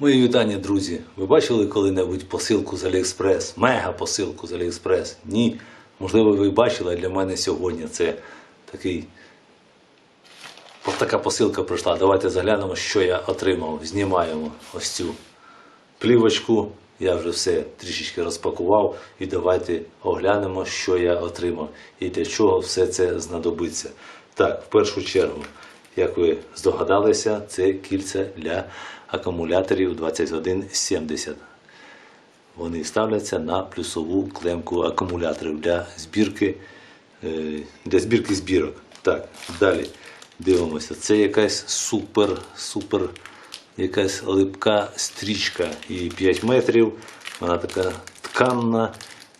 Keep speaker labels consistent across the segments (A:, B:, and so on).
A: Мої вітання, друзі. Ви бачили коли-небудь посилку з Аліекспрес? Мега посилку з Аліекспрес? Ні. Можливо, ви бачили, а для мене сьогодні це такий. Ось така посилка прийшла. Давайте заглянемо, що я отримав. Знімаємо ось цю плівочку. Я вже все трішечки розпакував. І давайте оглянемо, що я отримав і для чого все це знадобиться. Так, в першу чергу, як ви здогадалися, це кільця для акумуляторів 2170. Вони ставляться на плюсову клемку акумуляторів для збірки, е, для збірки збірок. Так, далі дивимося. Це якась супер, супер, якась липка стрічка і 5 метрів. Вона така тканна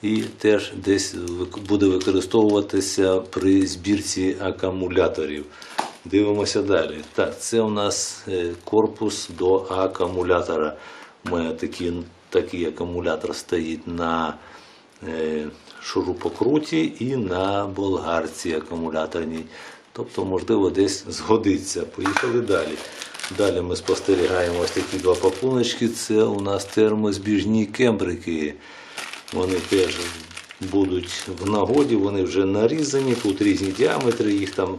A: і теж десь буде використовуватися при збірці акумуляторів. Дивимося далі. Так, це у нас е, корпус до акумулятора. Мене такий, такий акумулятор стоїть на е, шурупокруті і на болгарці акумуляторній. Тобто, можливо, десь згодиться. Поїхали далі. Далі ми спостерігаємо ось такі два пакуночки. Це у нас термозбіжні кембрики. Вони теж будуть в нагоді, вони вже нарізані, тут різні діаметри, їх там,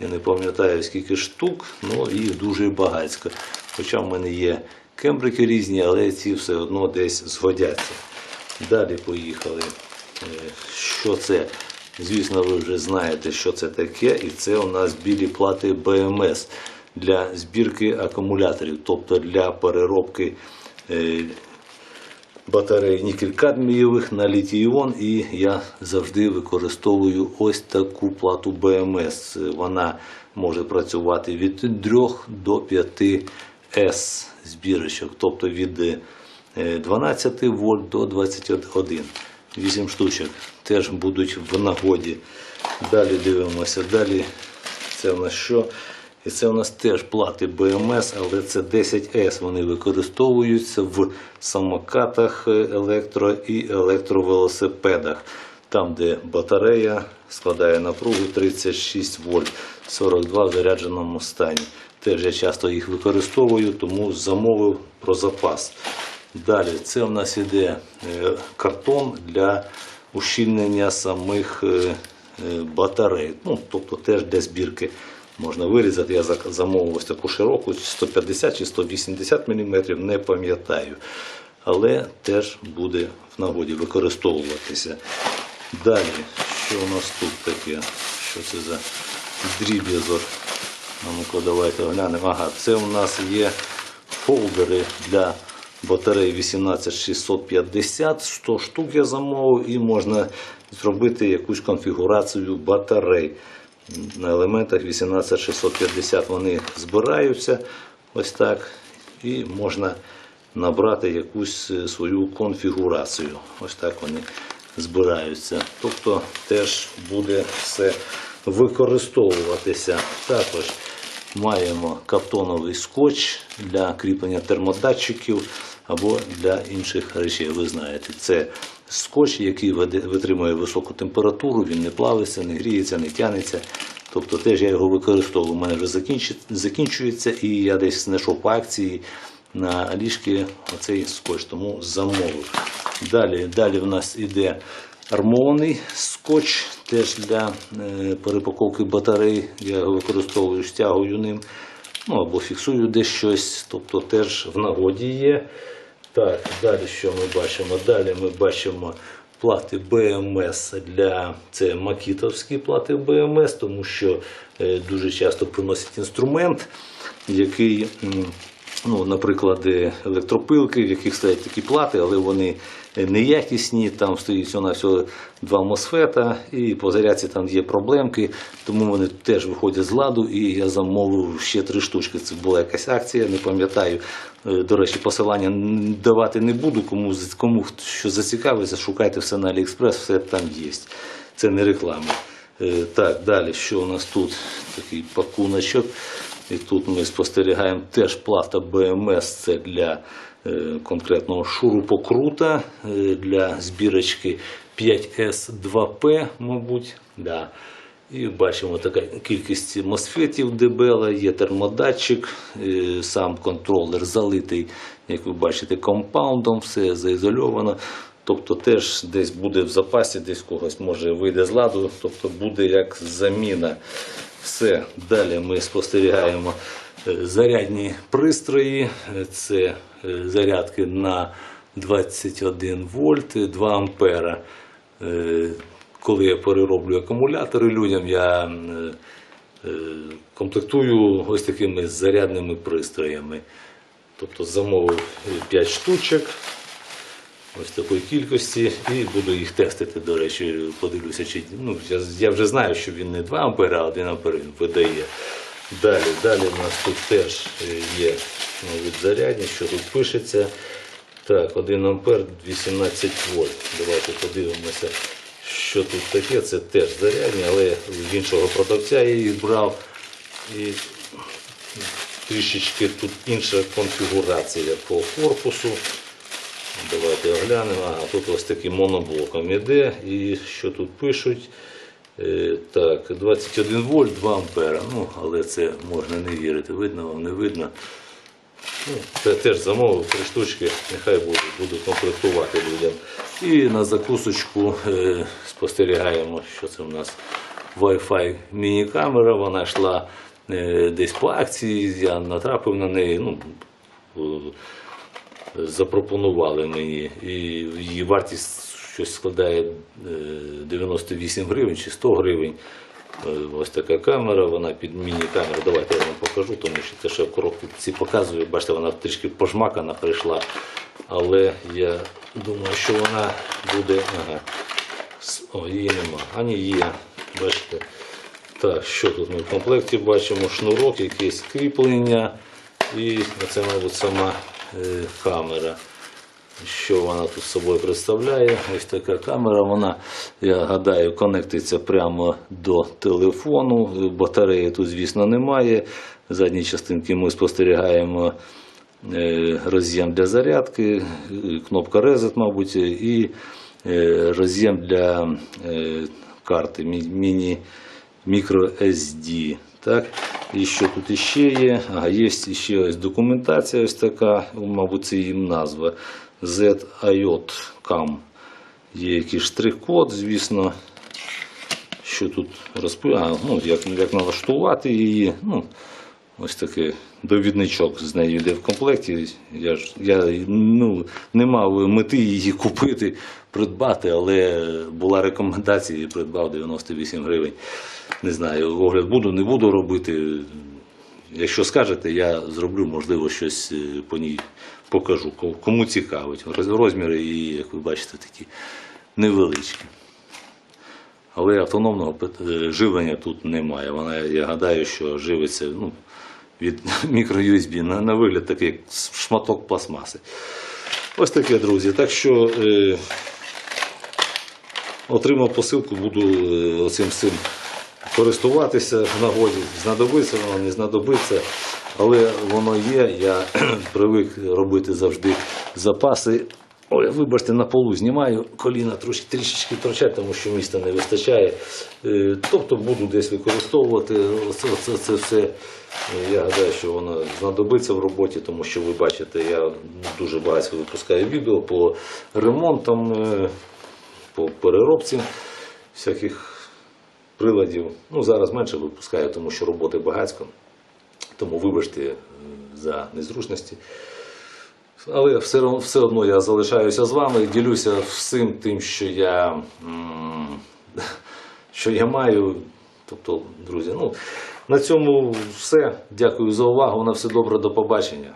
A: я не пам'ятаю скільки штук, ну їх дуже багатько. Хоча в мене є кембрики різні, але ці все одно десь згодяться. Далі поїхали. Е, Що це? Звісно, ви вже знаєте, що це таке, і це у нас білі плати БМС для збірки акумуляторів, тобто для переробки е, батарей нікель-кадмієвих на літій-іон, і я завжди використовую ось таку плату БМС. Вона може працювати від 3 до 5 С збірочок, тобто від е, 12 вольт до 21. 8 штучок теж будуть в нагоді. Далі дивимося. Далі це в нас що? І це у нас теж плати БМС, але це 10С. Вони використовуються в самокатах е, електро і електровелосипедах. Там, де батарея складає напругу 36 вольт, 42 в зарядженому стані. Теж я часто їх використовую, тому замовив про запас. Далі це у нас іде е, картон для ущільнення самих е, батарей. Ну, тобто теж для збірки можна вирізати. Я замовив ось таку широку 150 чи 180 мм, не пам'ятаю. Але теж буде в нагоді використовуватися. Далі, що у нас тут таке? Що це за дріб'язок? Ну-ка, давайте оглянемо. Ага, це у нас є фолдери для батарей 18650, 100 штук я замовив і можна зробити якусь конфігурацію батарей. На елементах 18650 вони збираються ось так, і можна набрати якусь е, свою конфігурацію. Ось так вони збираються. Тобто теж буде все використовуватися. Також маємо картоновий скотч для кріплення термодатчиків або для інших речей. Ви знаєте, це скотч, який витримує високу температуру, він не плавиться, не гріється, не тянеться. Тобто теж я його використовую. У мене вже закінчується, і я десь знайшов по акції на Алішки оцей скотч, тому замовив. Далі, далі в нас іде армований скотч теж для е, перепаковки батарей. Я його використовую, стягую ним, ну або фіксую десь щось, тобто теж в нагоді є. Так, далі що ми бачимо? Далі ми бачимо плати БМС для це макітовські плати БМС, тому що е, дуже часто приносять інструмент, який, ну, наприклад, електропилки, в яких стоять такі плати, але вони неякісні, там стоїть всього на всього два мосфета, і по зарядці там є проблемки, тому вони теж виходять з ладу, і я замовив ще три штучки. Це була якась акція, не пам'ятаю. Е, До речі, посилання давати не буду. Кому, кому що зацікавиться, шукайте все на Аліекспрес, все там є. Це не реклама. Е, Так, далі, що у нас тут? Такий пакуночок. І тут ми спостерігаємо теж плата БМС, це для е, конкретного шурупокрута, е, для збірочки 5С2П, мабуть. Да. І бачимо така кількість мосфетів дебела, є термодатчик, е, сам контролер залитий, як ви бачите, компаундом, все заізольовано. Тобто теж десь буде в запасі, десь когось може вийде з ладу, тобто буде як заміна. Все, далі ми спостерігаємо е, зарядні пристрої. Це е, зарядки на 21 вольт, 2 ампера. Е, Коли я перероблю акумулятори людям, я комплектую ось такими зарядними пристроями. Тобто замовив 5 штучок ось такої кількості і буду їх тестити. До речі, подивлюся, чи ну, я, я вже знаю, що він не 2 ампера, а 1 ампер він видає. Далі, далі у нас тут теж е, є ну, зарядні, що тут пишеться. Так, 1 ампер 18 вольт. Давайте подивимося, що тут таке. Це теж зарядні, але в іншого продавця я їх брав. І трішечки тут інша конфігурація по корпусу. Давайте оглянемо. Ага, тут ось таким моноблоком іде. І що тут пишуть? Е, так, 21 вольт, 2 ампера. Ну, але це можна не вірити. Видно вам, не видно. Ну, це теж замовив три штучки, нехай буду, буду комплектувати людям. І на закусочку е, спостерігаємо, що це у нас Wi-Fi міні-камера. Вона йшла е, десь по акції, я натрапив на неї. Ну, запропонували мені. І її вартість щось складає е, 98 гривень чи 100 гривень. Е, Ось така камера, вона під міні-камеру. Давайте я вам покажу, тому що те, що я в коробці ці показую, бачите, вона трішки пожмакана прийшла. Але я думаю, що вона буде. Ага. О, її нема. А ні, є. Бачите. Так, що тут ми в комплекті бачимо? Шнурок, якесь кріплення. І це, мабуть, сама е, камера. Що вона тут собою представляє? Ось така камера. Вона, я гадаю, конектиться прямо до телефону. Батареї тут, звісно, немає. Задні частинки ми спостерігаємо е, роз'єм для зарядки, е, кнопка Reset, мабуть, і е, роз'єм для е, карти мі- міні мікро SD. І що тут іще є? Ага, є ще ось документація ось така, мабуть, це їм назва. ZIOT.CAM. Є якийсь штрих-код, звісно. Що тут розповідає, ну, як, як налаштувати її. Ну, ось такий довідничок з нею йде в комплекті. Я ж я ну, не мав мети її купити, придбати, але була рекомендація і придбав 98 гривень. Не знаю, огляд буду, не буду робити. Якщо скажете, я зроблю, можливо, щось е, по ній покажу. Кому цікавить. Розміри її, як ви бачите, такі невеличкі. Але автономного е, живлення тут немає. Вона, я гадаю, що живиться ну, від мікро-USB на, на вигляд такий як шматок пластмаси. Ось таке, друзі. Так що е, отримав посилку, буду е, оцим цим користуватися в нагоді. Знадобиться воно, не знадобиться. Але воно є. Я привик робити завжди запаси. Ой, вибачте, на полу знімаю, коліна трошки трішечки торчать, тому що міста не вистачає. Е, Тобто буду десь використовувати це, це, це все. Е, Я гадаю, що воно знадобиться в роботі, тому що ви бачите, я дуже багато випускаю відео по ремонтам, е, по переробці всяких приладів. Ну, зараз менше випускаю, тому що роботи багатько. Тому вибачте за незручності. Але все, все одно я залишаюся з вами, ділюся всім тим, що я, що я маю. Тобто, друзі, ну, на цьому все. Дякую за увагу. На все добре, до побачення.